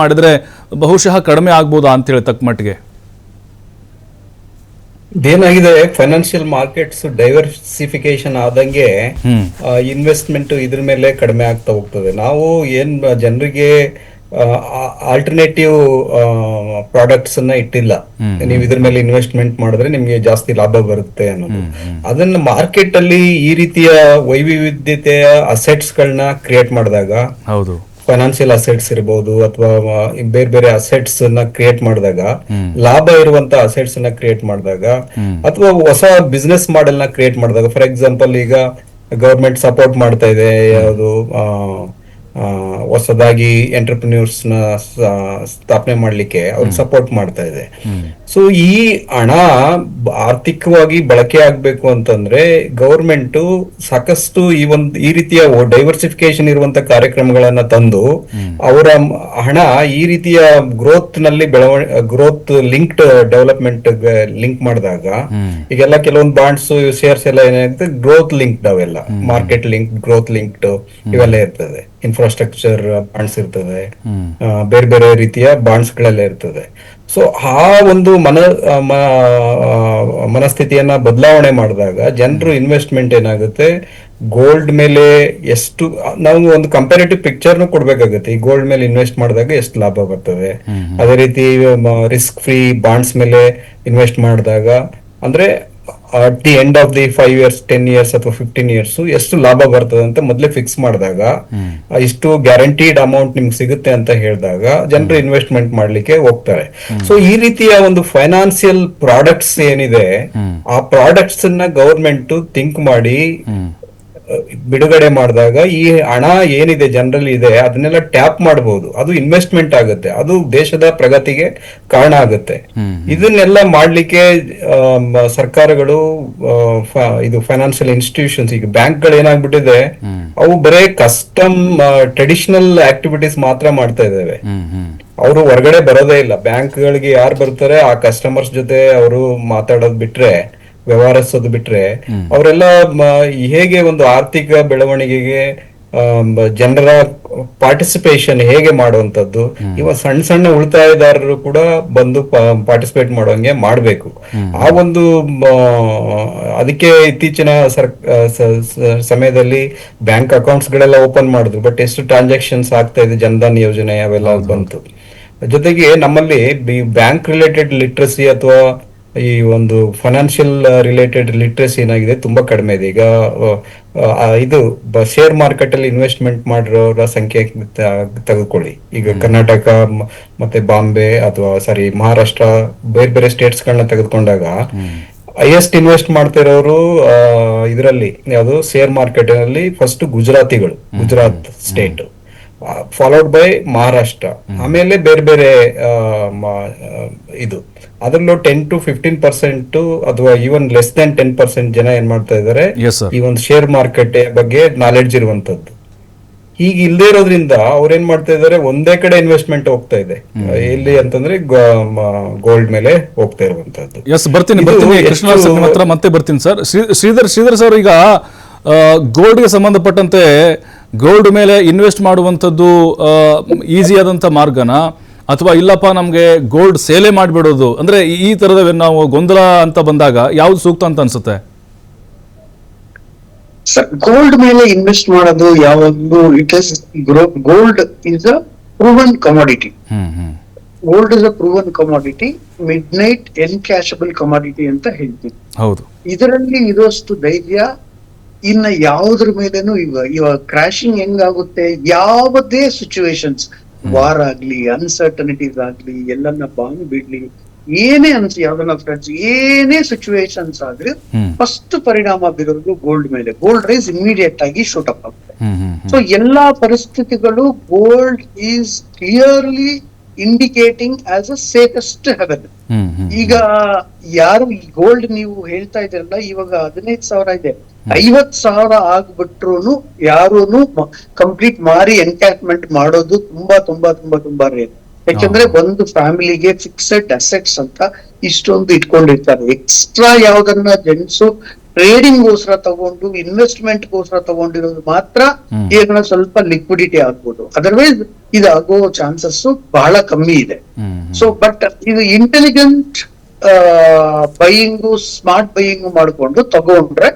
ಮಾಡಿದ್ರೆ ಬಹುಶಃ ಕಡಿಮೆ ಆಗ್ಬೋದಾ ಅಂತೇಳಿ ತಕ್ಕ ಮಟ್ಟಿಗೆ? ಇದೇನಾಗಿದೆ? ಫೈನಾನ್ಷಿಯಲ್ ಮಾರ್ಕೆಟ್ಸ್ ಡೈವರ್ಸಿಫಿಕೇಶನ್ ಆದಂಗೆ ಇನ್ವೆಸ್ಟ್ಮೆಂಟ್ ಇದ್ರ ಮೇಲೆ ಕಡಿಮೆ ಆಗ್ತಾ ಹೋಗ್ತದೆ. ನಾವು ಏನ್ ಜನರಿಗೆ ಆಲ್ಟರ್ನೇಟಿವ್ ಪ್ರಾಡಕ್ಟ್ಸ್ ಅನ್ನ ಇಟ್ಟಿಲ್ಲ. ನೀವು ಇದ್ರ ಮೇಲೆ ಇನ್ವೆಸ್ಟ್ಮೆಂಟ್ ಮಾಡಿದ್ರೆ ನಿಮ್ಗೆ ಜಾಸ್ತಿ ಲಾಭ ಬರುತ್ತೆ ಅನ್ನೋದು. ಅದನ್ನ ಮಾರ್ಕೆಟ್ ಅಲ್ಲಿ ಈ ರೀತಿಯ ವೈವಿಧ್ಯತೆಯ ಅಸೆಟ್ಸ್ ಗಳನ್ನ ಕ್ರಿಯೇಟ್ ಮಾಡಿದಾಗ ಹೌದು. ಫೈನಾನ್ಷಿಯಲ್ ಅಸೆಟ್ಸ್ ಇರಬಹುದು ಅಥವಾ ಬೇರೆ ಬೇರೆ ಅಸೆಟ್ಸ್ನ ಕ್ರಿಯೇಟ್ ಮಾಡಿದಾಗ ಲಾಭ ಇರುವಂತ ಅಸೆಟ್ಸ್ನ ಕ್ರಿಯೇಟ್ ಮಾಡಿದಾಗ ಅಥವಾ ಹೊಸ ಬಿಸ್ನೆಸ್ ಮಾಡೆಲ್ನ ಕ್ರಿಯೇಟ್ ಮಾಡಿದಾಗ ಫಾರ್ ಎಕ್ಸಾಂಪಲ್ ಈಗ ಗವರ್ಮೆಂಟ್ ಸಪೋರ್ಟ್ ಮಾಡ್ತಾ ಇದೆ ಯಾವುದು ಹೊಸದಾಗಿ ಎಂಟರ್ಪ್ರಿನ್ಯೂರ್ಸ್ನ ಸ್ಥಾಪನೆ ಮಾಡಲಿಕ್ಕೆ ಅವ್ರಿಗೆ ಸಪೋರ್ಟ್ ಮಾಡ್ತಾ ಇದೆ. ಸೊ ಈ ಹಣ ಆರ್ಥಿಕವಾಗಿ ಬಳಕೆ ಆಗ್ಬೇಕು ಅಂತಂದ್ರೆ ಗೌರ್ಮೆಂಟ್ ಸಾಕಷ್ಟು ಈ ಒಂದು ಈ ರೀತಿಯ ಡೈವರ್ಸಿಫಿಕೇಶನ್ ಇರುವಂತ ಕಾರ್ಯಕ್ರಮಗಳನ್ನ ತಂದು ಅವರ ಹಣ ಈ ರೀತಿಯ ಗ್ರೋತ್ನಲ್ಲಿ ಬೆಳವಣಿಗೆ ಗ್ರೋತ್ ಲಿಂಕ್ಡ್ ಡೆವಲಪ್ಮೆಂಟ್ ಲಿಂಕ್ ಮಾಡಿದಾಗ ಈಗೆಲ್ಲ ಕೆಲವೊಂದು ಬಾಂಡ್ಸ್ ಶೇರ್ಸ್ ಎಲ್ಲ ಏನಾಗುತ್ತೆ ಗ್ರೋತ್ ಲಿಂಕ್ಡ್ ಅವೆಲ್ಲ ಮಾರ್ಕೆಟ್ ಲಿಂಕ್ ಗ್ರೋತ್ ಲಿಂಕ್ಡ್ ಇವೆಲ್ಲ ಇರ್ತದೆ. ಇನ್ಫ್ರಾಸ್ಟ್ರಕ್ಚರ್ ಬಾಂಡ್ಸ್ ಇರ್ತದೆ. ಆ, ಬೇರೆ ಬೇರೆ ರೀತಿಯ ಬಾಂಡ್ಸ್ ಗಳೆಲ್ಲ ಇರ್ತದೆ. ಸೊ ಆ ಒಂದು ಮನ ಮನಸ್ಥಿತಿಯನ್ನ ಬದಲಾವಣೆ ಮಾಡಿದಾಗ ಜನರು ಇನ್ವೆಸ್ಟ್ಮೆಂಟ್ ಏನಾಗುತ್ತೆ? ಗೋಲ್ಡ್ ಮೇಲೆ ಎಷ್ಟು ನಾವು ಒಂದು ಕಂಪ್ಯಾರಿಟಿವ್ ಪಿಕ್ಚರ್ನು ಕೊಡ್ಬೇಕಾಗುತ್ತೆ. ಈ ಗೋಲ್ಡ್ ಮೇಲೆ ಇನ್ವೆಸ್ಟ್ ಮಾಡಿದಾಗ ಎಷ್ಟು ಲಾಭ ಬರ್ತದೆ. ಅದೇ ರೀತಿ ರಿಸ್ಕ್ ಫ್ರೀ ಬಾಂಡ್ಸ್ ಮೇಲೆ ಇನ್ವೆಸ್ಟ್ ಮಾಡಿದಾಗ ಅಂದ್ರೆ at the end of the five years ten years ಅಥವಾ ಫಿಫ್ಟೀನ್ ಇಯರ್ಸ್ ಎಷ್ಟು ಲಾಭ ಬರ್ತದೆ ಅಂತ ಮೊದಲೇ ಫಿಕ್ಸ್ ಮಾಡಿದಾಗ ಇಷ್ಟು ಗ್ಯಾರಂಟಿಡ್ ಅಮೌಂಟ್ ನಿಮ್ಗೆ ಸಿಗುತ್ತೆ ಅಂತ ಹೇಳಿದಾಗ ಜನರು ಇನ್ವೆಸ್ಟ್ಮೆಂಟ್ ಮಾಡ್ಲಿಕ್ಕೆ ಹೋಗ್ತಾರೆ. ಸೊ ಈ ರೀತಿಯ ಒಂದು ಫೈನಾನ್ಸಿಯಲ್ ಪ್ರಾಡಕ್ಟ್ಸ್ ಏನಿದೆ ಆ ಪ್ರಾಡಕ್ಟ್ಸ್ ಅನ್ನ ಗವರ್ಮೆಂಟ್ ಥಿಂಕ್ ಮಾಡಿ ಬಿಡುಗಡೆ ಮಾಡಿದಾಗ ಈ ಹಣ ಏನಿದೆ ಜನರಲ್ಲಿ ಇದೆ ಅದನ್ನೆಲ್ಲ ಟ್ಯಾಪ್ ಮಾಡಬಹುದು ಅದು ಇನ್ವೆಸ್ಟ್ಮೆಂಟ್ ಆಗುತ್ತೆ. ಅದು ದೇಶದ ಪ್ರಗತಿಗೆ ಕಾರಣ ಆಗುತ್ತೆ. ಇದನ್ನೆಲ್ಲ ಮಾಡ್ಲಿಕ್ಕೆ ಸರ್ಕಾರಗಳು ಇದು ಫೈನಾನ್ಷಿಯಲ್ ಇನ್ಸ್ಟಿಟ್ಯೂಷನ್ಸ್ ಈಗ ಬ್ಯಾಂಕ್ಗಳು ಏನಾಗ್ಬಿಟ್ಟಿದೆ ಅವು ಬರೇ ಕಸ್ಟಮ್ ಟ್ರೆಡಿಷನಲ್ ಆಕ್ಟಿವಿಟೀಸ್ ಮಾತ್ರ ಮಾಡ್ತಾ ಇದ್ದಾವೆ. ಅವರು ಹೊರಗಡೆ ಬರೋದೇ ಇಲ್ಲ. ಬ್ಯಾಂಕ್ಗಳಿಗೆ ಯಾರು ಬರ್ತಾರೆ ಆ ಕಸ್ಟಮರ್ಸ್ ಜೊತೆ ಅವರು ಮಾತಾಡೋದ್ ಬಿಟ್ರೆ ವ್ಯವಹರಿಸೋದು ಬಿಟ್ರೆ ಅವರೆಲ್ಲ ಹೇಗೆ ಒಂದು ಆರ್ಥಿಕ ಬೆಳವಣಿಗೆಗೆ ಜನರ ಪಾರ್ಟಿಸಿಪೇಷನ್ ಹೇಗೆ ಮಾಡುವಂತದ್ದು ಇವ ಸಣ್ಣ ಸಣ್ಣ ಉಳಿತಾಯದಾರರು ಕೂಡ ಬಂದು ಪಾರ್ಟಿಸಿಪೇಟ್ ಮಾಡೋಂಗೆ ಮಾಡಬೇಕು. ಆ ಒಂದು ಅದಕ್ಕೆ ಇತ್ತೀಚಿನ ಸಮಯದಲ್ಲಿ ಬ್ಯಾಂಕ್ ಅಕೌಂಟ್ಸ್ ಗಳೆಲ್ಲ ಓಪನ್ ಮಾಡಿದ್ರು. ಬಟ್ ಎಷ್ಟು ಟ್ರಾನ್ಸಾಕ್ಷನ್ಸ್ ಆಗ್ತಾ ಇದೆ ಜನಧನ್ ಯೋಜನೆ ಅವೆಲ್ಲ ಬಂತು. ಜೊತೆಗೆ ನಮ್ಮಲ್ಲಿ ಬ್ಯಾಂಕ್ ರಿಲೇಟೆಡ್ ಲಿಟ್ರಸಿ ಅಥವಾ ಈ ಒಂದು ಫೈನಾನ್ಷಿಯಲ್ ರಿಲೇಟೆಡ್ ಲಿಟ್ರಸಿ ಏನಾಗಿದೆ ತುಂಬಾ ಕಡಿಮೆ ಇದೆ. ಈಗ ಆ, ಆ, ಇದು ಶೇರ್ ಮಾರ್ಕೆಟ್ ಅಲ್ಲಿ ಇನ್ವೆಸ್ಟ್ಮೆಂಟ್ ಮಾಡಿರೋರ ಸಂಖ್ಯೆ ತೆಗೆದುಕೊಳ್ಳಿ. ಈಗ ಕರ್ನಾಟಕ ಮತ್ತೆ ಬಾಂಬೆ ಅಥವಾ ಸಾರಿ ಮಹಾರಾಷ್ಟ್ರ ಬೇರೆ ಬೇರೆ ಸ್ಟೇಟ್ಸ್ ಗಳನ್ನ ತೆಗೆದುಕೊಂಡಾಗ ಹೈಯೆಸ್ಟ್ ಇನ್ವೆಸ್ಟ್ ಮಾಡ್ತಿರೋರು ಇದರಲ್ಲಿ ಯಾವುದು? ಶೇರ್ ಮಾರ್ಕೆಟ್ ಅಲ್ಲಿ first ಗುಜರಾತಿಗಳು Gujarat state followed by Maharashtra ಆಮೇಲೆ ಬೇರೆ ಬೇರೆ ಇದು. ಅದರಲ್ಲೂ ಟೆನ್ ಟು ಫಿಫ್ಟೀನ್ ಪರ್ಸೆಂಟ್ ಅಥವಾ even less than ten percent ಜನ ಏನ್ ಮಾಡ್ತಾ ಸರ್ ಈ ಒಂದು ಶೇರ್ ಮಾರ್ಕೆಟ್ ಬಗ್ಗೆ ನಾಲೆಡ್ಜ್ ಇರುವಂತದ್ದು. ಈಗ ಇಲ್ಲದೆ ಇರೋದ್ರಿಂದ ಅವ್ರೇನ್ ಮಾಡ್ತಾ ಇದಾರೆ? ಒಂದೇ ಕಡೆ ಇನ್ವೆಸ್ಟ್ಮೆಂಟ್ ಹೋಗ್ತಾ ಇದೆ. ಎಲ್ಲಿ ಅಂತಂದ್ರೆ ಗೋಲ್ಡ್ ಮೇಲೆ ಹೋಗ್ತಾ ಇರುವಂತದ್ದು. ಎಸ್ ಬರ್ತೀನಿ ಬರ್ತೀನಿ. ಕೃಷ್ಣ ಹತ್ರ ಮತ್ತೆ ಬರ್ತೀನಿ ಸರ್ ಶ್ರೀ- ಶ್ರೀಧರ್ ಶ್ರೀಧರ್ ಸರ್ ಈಗ ಗೋಲ್ಡ್ಗೆ ಸಂಬಂಧಪಟ್ಟಂತೆ ಗೋಲ್ಡ್ ಮೇಲೆ ಇನ್ವೆಸ್ಟ್ ಮಾಡುವಂಥದ್ದು ಈಸಿ ಆದಂಥ ಮಾರ್ಗನ? ಅಥವಾ ಇಲ್ಲಪ್ಪ ನಮಗೆ ಗೋಲ್ಡ್ ಸೇಲೆ ಮಾಡಿಬಿಡೋದು? ಅಂದ್ರೆ ಈ- ಥರದ ನಾವು ಗೊಂದಲ ಅಂತ ಬಂದಾಗ ಯಾವ್ದು ಸೂಕ್ತ ಅಂತ ಅನ್ಸುತ್ತೆ? ಗೋಲ್ಡ್ ಮೇಲೆ ಇನ್ವೆಸ್ಟ್ ಮಾಡೋದು ಯಾವಾಗ್ಲೂ it is gold is a proven commodity gold is a proven commodity midnight encashable commodity ಅಂತ ಹೇಳ್ತೀವಿ. ಹೌದು. ಇದರಲ್ಲಿ ಇರೋಷ್ಟು ಧೈರ್ಯ ಇನ್ನ ಯಾವ್ದ್ರ ಮೇಲೇನು ಇವ ಇವಾಗ ಕ್ರಾಶಿಂಗ್ ಹೆಂಗಾಗುತ್ತೆ? ಯಾವುದೇ ಸಿಚುವೇಶನ್ಸ್ ವಾರ್ ಆಗ್ಲಿ ಅನ್ಸರ್ಟನಿಟೀಸ್ ಆಗ್ಲಿ ಎಲ್ಲನ್ನ ಬಾಂಬ್ ಬಿಡ್ಲಿ ಏನೇ ಅನ್ಸಿ ಯಾವ್ದನ್ನ ಫ್ರೆಂಡ್ಸ್ ಏನೇ ಸಿಚುವೇಶನ್ಸ್ ಆದ್ರೆ ಫಸ್ಟ್ ಪರಿಣಾಮ ಬೀರೋದು ಗೋಲ್ಡ್ ಮೇಲೆ. ಗೋಲ್ಡ್ ರೈಸ್ ಇಮಿಡಿಯೇಟ್ ಆಗಿ ಶೂಟ್ ಅಪ್ ಆಗುತ್ತೆ. ಸೊ ಎಲ್ಲಾ ಪರಿಸ್ಥಿತಿಗಳು gold is clearly indicating as a safest haven ಈಗ ಯಾರು ಈ ಗೋಲ್ಡ್ ನೀವು ಹೇಳ್ತಾ ಇದ್ರಲ್ಲ ಇವಾಗ ಹದಿನೈದು ಸಾವಿರ ಇದೆ. ಐವತ್ ಸಾವಿರ ಆಗ್ಬಿಟ್ರು ಯಾರೂನು ಕಂಪ್ಲೀಟ್ ಮಾರಿ ಎನ್ಕ್ಯಾಪ್ಮೆಂಟ್ ಮಾಡೋದು ತುಂಬಾ ತುಂಬಾ ತುಂಬಾ ತುಂಬಾ ರೇರ್ ಯಾಕಂದ್ರೆ ಒಂದು ಫ್ಯಾಮಿಲಿಗೆ ಫಿಕ್ಸೆಡ್ ಅಸೆಟ್ಸ್ ಅಂತ ಇಷ್ಟೊಂದು ಇಟ್ಕೊಂಡಿರ್ತಾರೆ. ಎಕ್ಸ್ಟ್ರಾ ಯಾವ್ದನ್ನ ಜೆಂಟ್ಸು ಟ್ರೇಡಿಂಗ್ ಗೋಸ್ಕರ ತಗೊಂಡು ಇನ್ವೆಸ್ಟ್ಮೆಂಟ್ ಗೋಸ್ಕರ ತಗೊಂಡಿರೋದು ಮಾತ್ರ ಈಗ ಸ್ವಲ್ಪ ಲಿಕ್ವಿಡಿಟಿ ಆಗ್ಬೋದು. ಅದರ್ವೈಸ್ ಇದು ಆಗೋ ಚಾನ್ಸಸ್ ಬಹಳ ಕಮ್ಮಿ ಇದೆ. ಸೊ ಬಟ್ ಇದು ಇಂಟೆಲಿಜೆಂಟ್ ಬೈಯಿಂಗು ಸ್ಮಾರ್ಟ್ ಬೈಯಿಂಗು ಮಾಡ್ಕೊಂಡು ತಗೊಂಡ್ರೆ